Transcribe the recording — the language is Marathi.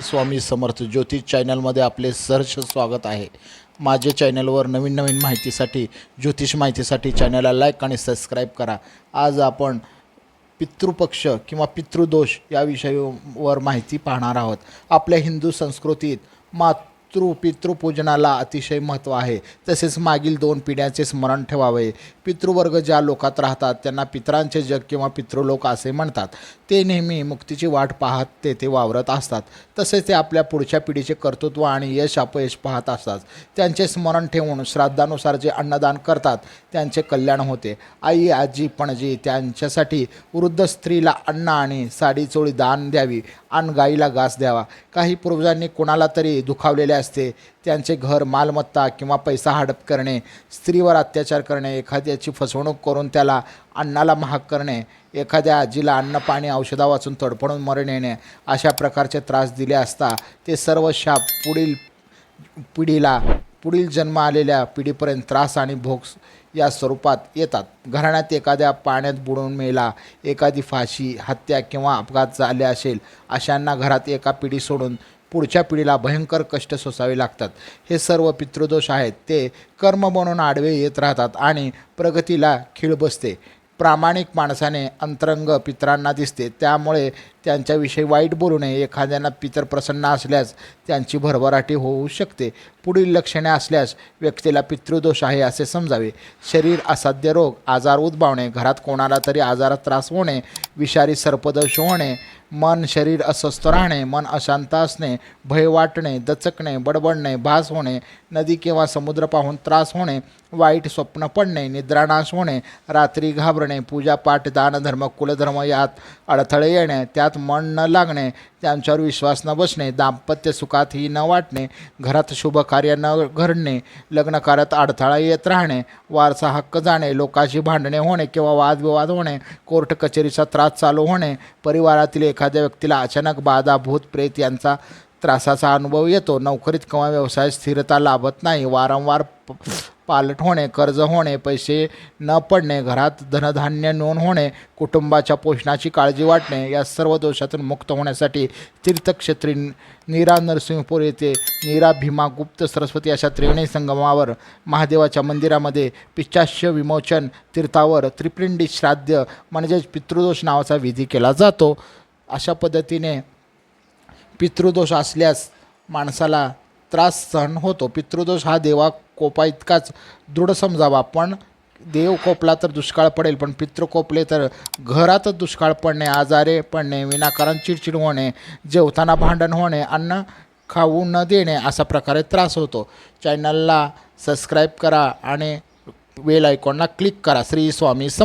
स्वामी समर्थ ज्योतिष चॅनलमध्ये आपले सहर्ष स्वागत आहे. माझ्या चॅनलवर नवीन नवीन माहितीसाठी ज्योतिष माहितीसाठी चॅनलला लाईक आणि सबस्क्राईब करा. आज आपण पितृपक्ष किंवा पितृदोष या विषयावर माहिती पाहणार आहोत. आपल्या हिंदू संस्कृतीत मात पितृ पितृपूजनाला अतिशय महत्त्व आहे. तसेच मागील दोन पिढ्यांचे स्मरण ठेवावे. पितृवर्ग ज्या लोकात राहतात त्यांना पितरांचे जग किंवा पितृलोक असे म्हणतात. ते नेहमी मुक्तीची वाट पाहत तेथे वावरत असतात. तसेच ते आपल्या पुढच्या पिढीचे कर्तृत्व आणि यश अपयश पाहत असतात. त्यांचे स्मरण ठेवून श्राद्धानुसार जे अन्नदान करतात त्यांचे कल्याण होते. आई आजी पणजी त्यांच्यासाठी वृद्ध स्त्रीला अन्न आणि साडी चोळी दान द्यावी. आणि गाईला घास द्यावा. काही पूर्वजांनी कोणाला तरी दुखावलेल्या असते त्यांचे घर मालमत्ता किंवा पैसा हडप करणे स्त्रीवर अत्याचार करणे एखाद्याची फसवणूक करून त्याला अन्नाला महाग करणे एखाद्या आजीला अन्न पाणी औषधा वाचून तडफडून मरण येणे अशा प्रकारचे त्रास दिले असता ते सर्व शाप पुढील पिढीला पुढील जन्म आलेल्या पिढीपर्यंत त्रास आणि भोग या स्वरूपात येतात. घराण्यात एखाद्या पाण्यात बुडून मेला एखादी फाशी हत्या किंवा अपघात झाले असेल अशांना घरात एका पिढी सोडून पुढच्या पिढीला भयंकर कष्ट सोसावे लागतात. हे सर्व पितृदोष आहेत. ते कर्म म्हणून आडवे येत राहतात आणि प्रगतीला खीळ बसते. प्रामाणिक माणसाने अंतरंग पितरांना दिसते. त्यामुळे त्यांच्याविषयी वाईट बोलू नये. एखाद्यांना पितर प्रसन्न असल्यास त्यांची भरभराटी होऊ शकते. पुढील लक्षणे असल्यास व्यक्तीला पितृदोष आहे असे समजावे. शरीर असाध्य रोग आजार उद्भवणे घरात कोणाला तरी आजारात त्रास होणे विषारी सर्पदोष होणे मन शरीर अस्वस्थ राहणे मन अशांत असणे भय वाटणे दचकणे बडबडणे भास होणे नदी किंवा समुद्र पाहून त्रास होणे वाईट स्वप्न पडणे निद्रानाश होणे रात्री घाबरणे पूजापाठ दानधर्म कुलधर्म यात अडथळे येणे त्यात मन न लागणे त्यांच्यावर विश्वास न बसणे दाम्पत्य सुखातही न वाटणे घरात शुभ कार्य न घडणे लग्नकार्यात अडथळा येत राहणे वारसा हक्क जाणे लोकांशी भांडणे होणे किंवा वादविवाद होणे कोर्ट कचेरीचा त्रास चालू होणे परिवारातील एखाद्या व्यक्तीला अचानक बाधा भूत प्रेत यांचा त्रासाचा अनुभव येतो. नोकरीत किंवा व्यवसायात स्थिरता लाभत नाही. वारंवार पालट होणे कर्ज होणे पैसे न पडणे घरात धनधान्य नोंद होणे कुटुंबाच्या पोषणाची काळजी वाटणे या सर्व दोषातून मुक्त होण्यासाठी तीर्थक्षेत्री नीरा नरसिंहपूर येथे नीरा भीमा गुप्त सरस्वती अशा त्रिवेणी संगमावर महादेवाच्या मंदिरामध्ये पिच्चाश्य विमोचन तीर्थावर त्रिपिंडी श्राद्ध म्हणजेच पितृदोष नावाचा विधी केला जातो. अशा पद्धतीने पितृदोष असल्यास माणसाला त्रास सहन होतो. पितृदोष हा देवा कोपा इतकाच दृढ समजावा. पण देव कोपला तर दुष्काळ पडेल पण पितृ कोपले तर घरातच दुष्काळ पडणे आजारे पडणे विनाकारण चिडचिड होणे जेवताना भांडण होणे अन्न खाऊ न देणे अशा प्रकारे त्रास होतो. चॅनलला सबस्क्राईब करा आणि वेल आयकॉनला क्लिक करा. श्री स्वामी सम